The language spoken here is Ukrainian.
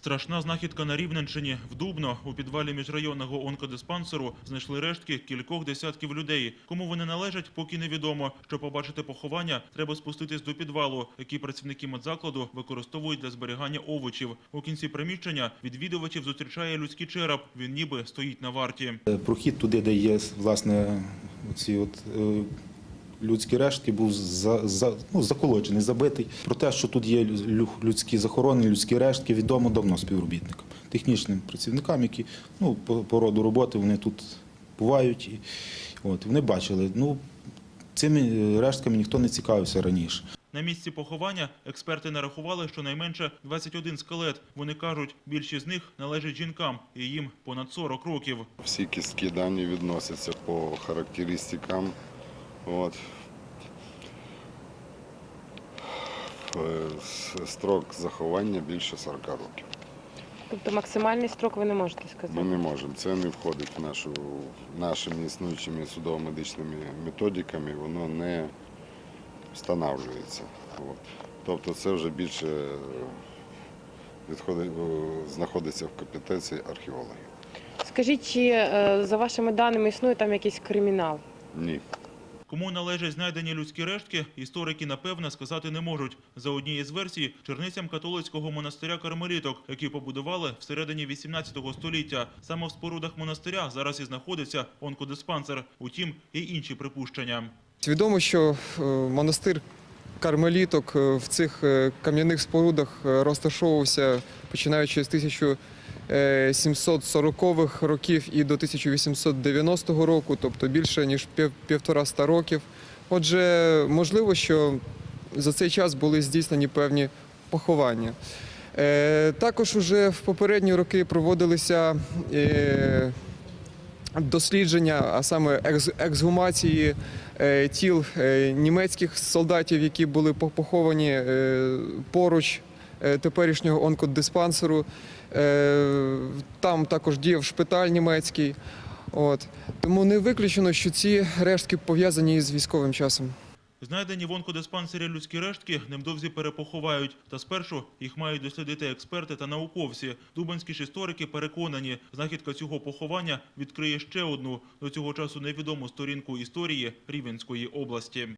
Страшна знахідка на Рівненщині. В Дубно у підвалі міжрайонного онкодиспансеру знайшли рештки кількох десятків людей. Кому вони належать, поки невідомо. Щоб побачити поховання, треба спуститись до підвалу, який працівники медзакладу використовують для зберігання овочів. У кінці приміщення відвідувачів зустрічає людський череп. Він ніби стоїть на варті. Е, Прохід туди, де є власне ці от е, людські рештки, був за, за, ну, заколочений, забитий. Про те, що тут є лю- людські захорони, людські рештки, відомо давно співробітникам, технічним працівникам, які ну, по, по роду роботи вони тут бувають. І, от, вони бачили. Ну, цими е, рештками ніхто не цікавився раніше. На місці поховання експерти нарахували щонайменше 21 скелет. Вони кажуть, більшість з них належить жінкам, і їм понад 40 років. Всі кістки дані відносяться по характеристикам. От. Е, Строк заховання більше 40 років. Тобто максимальний строк ви не можете сказати? Ми не можемо. Це не входить в нашу нашими існуючими судово-медичними методиками, воно не встановлюється. От. Тобто це вже більше е, відходить, знаходиться в компетенції археологів. Скажіть, чи е, за вашими даними існує там якийсь кримінал? Ні. Кому належать знайдені людські рештки, історики напевне сказати не можуть. За однією з версій, черницям католицького монастиря кармеліток, які побудували всередині 18 століття. Саме в спорудах монастиря зараз і знаходиться онкодиспансер. Утім, є інші припущення. Відомо, що е, монастир кармеліток е, в цих е, кам'яних спорудах розташовувався починаючи з 1740-х років і до 1890 року, тобто більше ніж пів- півтораста років. Отже, можливо, що за цей час були здійснені певні поховання. Е, Також уже в попередні роки проводилися е, дослідження, а саме екс- ексгумації е, тіл е, німецьких солдатів, які були по- поховані е, поруч е, теперішнього онкодиспансеру. Е, Там також діяв шпиталь німецький. От. Тому не виключено, що ці рештки пов'язані із військовим часом. Знайдені в онкодиспансері людські рештки невдовзі перепоховають. Та спершу їх мають дослідити експерти та науковці. Дубанські ж історики переконані, знахідка цього поховання відкриє ще одну до цього часу невідому сторінку історії Рівенської області.